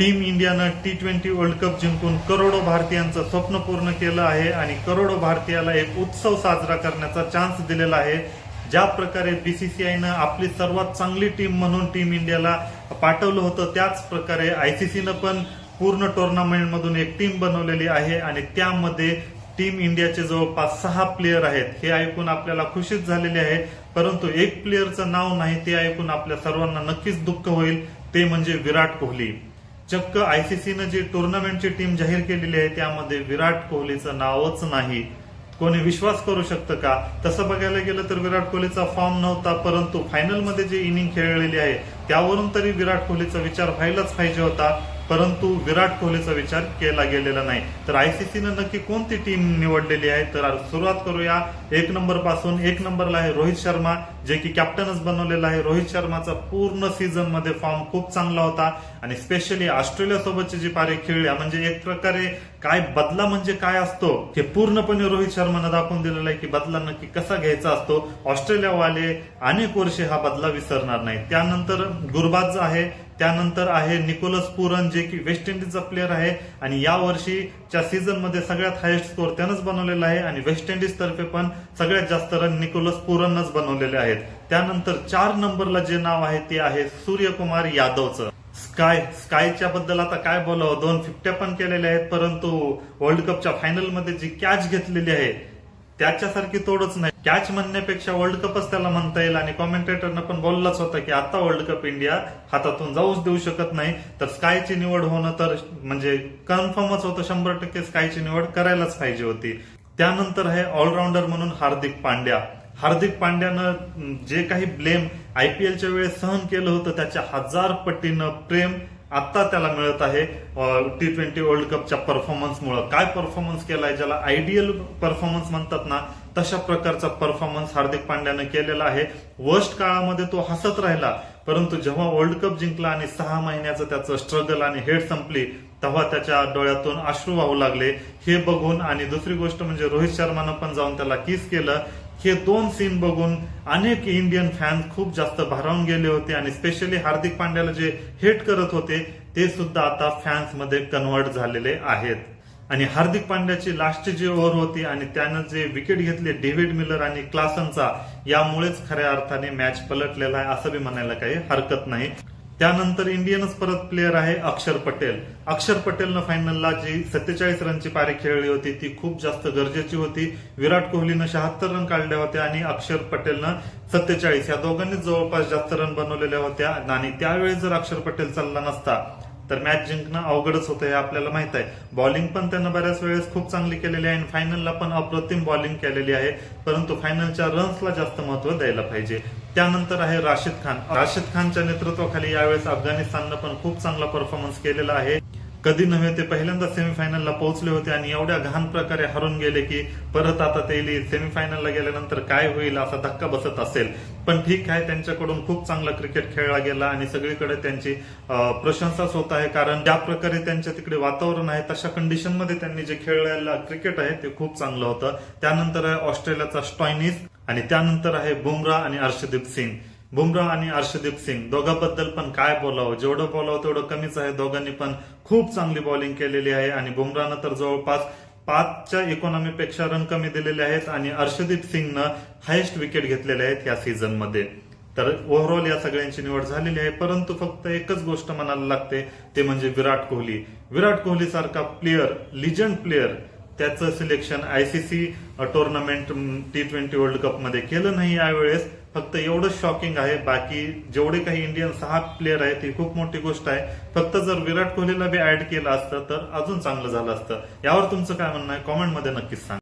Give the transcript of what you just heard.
Team इंडियानं T twenty world cup जिंकून करोडो भारतीयांचं स्वप्न पूर्ण केलं आहे आणि करोडो भारतीयाला एक उत्सव साजरा करण्याचा चान्स दिलेला आहे. ज्या प्रकारे बीसीसीआयनं आपली सर्वात चांगली टीम म्हणून टीम इंडियाला पाठवलं होतं त्याच प्रकारे आयसीसीनं पण पूर्ण टुर्नामेंटमधून एक टीम बनवलेली आहे आणि त्यामध्ये टीम इंडियाचे जवळपास सहा प्लेयर आहेत. हे ऐकून आपल्याला खुशीच झालेली आहे. परंतु एक प्लेयरचं नाव नाही ते ऐकून आपल्या सर्वांना नक्कीच दुःख होईल. ते म्हणजे विराट कोहली. चक्क आयसीसीनं जी टुर्नामेंटची टीम जाहीर केलेली आहे त्यामध्ये विराट कोहलीचं नावच नाही. कोणी विश्वास करू शकतं का? तसं बघायला गेलं तर विराट कोहलीचा फॉर्म नव्हता परंतु फायनलमध्ये जी इनिंग खेळलेली आहे त्यावरून तरी विराट कोहलीचा विचार व्हायलाच पाहिजे होता परंतु विराट कोहलीचा विचार केला गेलेला नाही. तर आयसीसीनं नक्की कोणती टीम निवडलेली आहे? तर सुरुवात करूया. एक नंबरपासून एक नंबरला आहे रोहित शर्मा. जे की कॅप्टनच बनवलेला आहे. रोहित शर्माचा पूर्ण सीझनमध्ये फॉर्म खूप चांगला होता. आणि स्पेशली ऑस्ट्रेलिया सोबतची जी पारी खेळल्या म्हणजे एक प्रकारे काय बदला म्हणजे काय असतो हे पूर्णपणे रोहित शर्मानं दाखवून दिलेलं आहे की बदला नक्की कसा घ्यायचा असतो. ऑस्ट्रेलियावाले अनेक वर्षे हा बदला विसरणार नाही त्यानंतर गुरबाज आहे त्यानंतर आहे निकोलस पुरन जे की वेस्ट इंडिजचा प्लेअर आहे. आणि या वर्षीच्या सीझनमध्ये सगळ्यात हायेस्ट स्कोर त्यानंच बनवलेला आहे. आणि वेस्ट इंडिज तर्फे पण सगळ्यात जास्त रन निकोलस पुरनच बनवलेले आहे आहेत. त्यानंतर चार नंबरला जे नाव आहे ते आहे सूर्यकुमार यादवचं. स्काय स्कायच्या बद्दल आता काय बोलावं? दोन फिफ्ट्या पण केलेल्या आहेत परंतु वर्ल्ड कपच्या फायनलमध्ये जी कॅच घेतलेली आहे त्याच्यासारखी तोडच नाही. कॅच म्हणण्यापेक्षा वर्ल्ड कपच त्याला म्हणता येईल आणि कॉमेंटेटरनं पण बोललाच होता की आता वर्ल्ड कप इंडिया हातातून जाऊच देऊ शकत नाही. तर स्कायची निवड होणं तर म्हणजे कन्फर्मच होतं शंभर टक्के स्कायची निवड करायलाच पाहिजे होती. त्यानंतर आहे ऑलराऊंडर म्हणून हार्दिक पांड्या. हार्दिक पांड्यानं जे काही ब्लेम आयपीएलच्या वेळेस सहन केलं होतं त्याच्या हजार पटीनं प्रेम आता त्याला मिळत आहे. टी ट्वेंटी वर्ल्ड कपच्या परफॉर्मन्समुळे काय परफॉर्मन्स केलाय ज्याला आयडियल परफॉर्मन्स म्हणतात ना तशा प्रकारचा परफॉर्मन्स हार्दिक पांड्यानं केलेला आहे. वर्स्ट काळामध्ये तो हसत राहिला परंतु जेव्हा वर्ल्ड कप जिंकला आणि सहा महिन्याचं त्याचं स्ट्रगल आणि हेड संपली तेव्हा त्याच्या डोळ्यातून अश्रू वाहू लागले. हे बघून आणि दुसरी गोष्ट म्हणजे रोहित शर्मानं पण जाऊन त्याला किस केलं. हे दोन सीन बघून अनेक इंडियन फॅन्स खूप जास्त भारावून गेले होते आणि स्पेशली हार्दिक पांड्याला जे हेट करत होते ते सुद्धा आता फॅन्समध्ये कन्वर्ट झालेले आहेत. आणि हार्दिक पांड्याची लास्टची जी ओव्हर होती आणि त्यानं जे विकेट घेतले डेव्हिड मिलर आणि क्लासनचा यामुळेच खऱ्या अर्थाने मॅच पलटलेला आहे असं बी म्हणायला काही हरकत नाही. त्यानंतर इंडियनच परत प्लेअर आहे अक्षर पटेल. अक्षर पटेलनं फायनलला जी सत्तेचाळीस रनची पारी खेळली होती ती खूप जास्त गरजेची होती. विराट कोहलीनं शहात्तर रन काढल्या होत्या आणि अक्षर पटेलनं सत्तेचाळीस. या दोघांनीच जवळपास जास्त रन बनवलेल्या होत्या आणि त्यावेळेस जर अक्षर पटेल चालला नसता तर मॅच जिंकणं अवघडच होतं हे आपल्याला माहीत आहे. बॉलिंग पण त्यानं बऱ्याच वेळेस खूप चांगली केलेली आहे आणि फायनलला पण अप्रतिम बॉलिंग केलेली आहे. परंतु फायनलच्या रन्सला जास्त महत्त्व द्यायला पाहिजे. त्यानंतर आहे राशिद खान. राशिद खानच्या नेतृत्वाखाली यावेळेस अफगाणिस्ताननं पण खूप चांगला परफॉर्मन्स केलेला आहे. कधी नव्हे ते पहिल्यांदा सेमीफायनलला पोहोचले होते आणि एवढ्या घाण प्रकारे हरून गेले की परत आता ते सेमीफायनलला गेल्यानंतर काय होईल असा धक्का बसत असेल. पण ठीक आहे त्यांच्याकडून खूप चांगला क्रिकेट खेळला गेला आणि सगळीकडे त्यांची प्रशंसाच होत आहे. कारण ज्या प्रकारे त्यांच्या तिकडे वातावरण आहे तशा कंडिशनमध्ये त्यांनी जे खेळलेलं क्रिकेट आहे ते खूप चांगलं होतं. त्यानंतर आहे ऑस्ट्रेलियाचा स्टॉयनिस आणि त्यानंतर आहे बुमरा आणि अर्षदीप सिंग. बुमराह आणि अर्षदीप सिंग दोघांबद्दल पण काय बोलावं? जेवढं बोलावं तेवढं कमीच आहे. दोघांनी पण खूप चांगली बॉलिंग केलेली आहे आणि बुमराहनं तर जवळपास पाचच्या इकॉनॉमीपेक्षा रन कमी दिलेले आहेत आणि अर्षदीप सिंगनं हायेस्ट विकेट घेतलेले आहेत या सीझनमध्ये. तर ओव्हरऑल या सगळ्यांची निवड झालेली आहे. परंतु फक्त एकच गोष्ट म्हणायला लागते ते म्हणजे विराट कोहली. विराट कोहली सारखा प्लेअर लिजंड प्लेअर त्याचं selection ICC tournament T twenty world कपमध्ये केलं नाही यावेळेस. फक्त एवढंच शॉकिंग आहे. बाकी जेवढे काही इंडियन सहा प्लेअर आहेत ही खूप मोठी गोष्ट आहे. फक्त जर विराट कोहलीला बी ऍड केलं असतं तर अजून चांगलं झालं असतं. यावर तुमचं काय म्हणणं आहे? कॉमेंटमध्ये नक्कीच सांगा.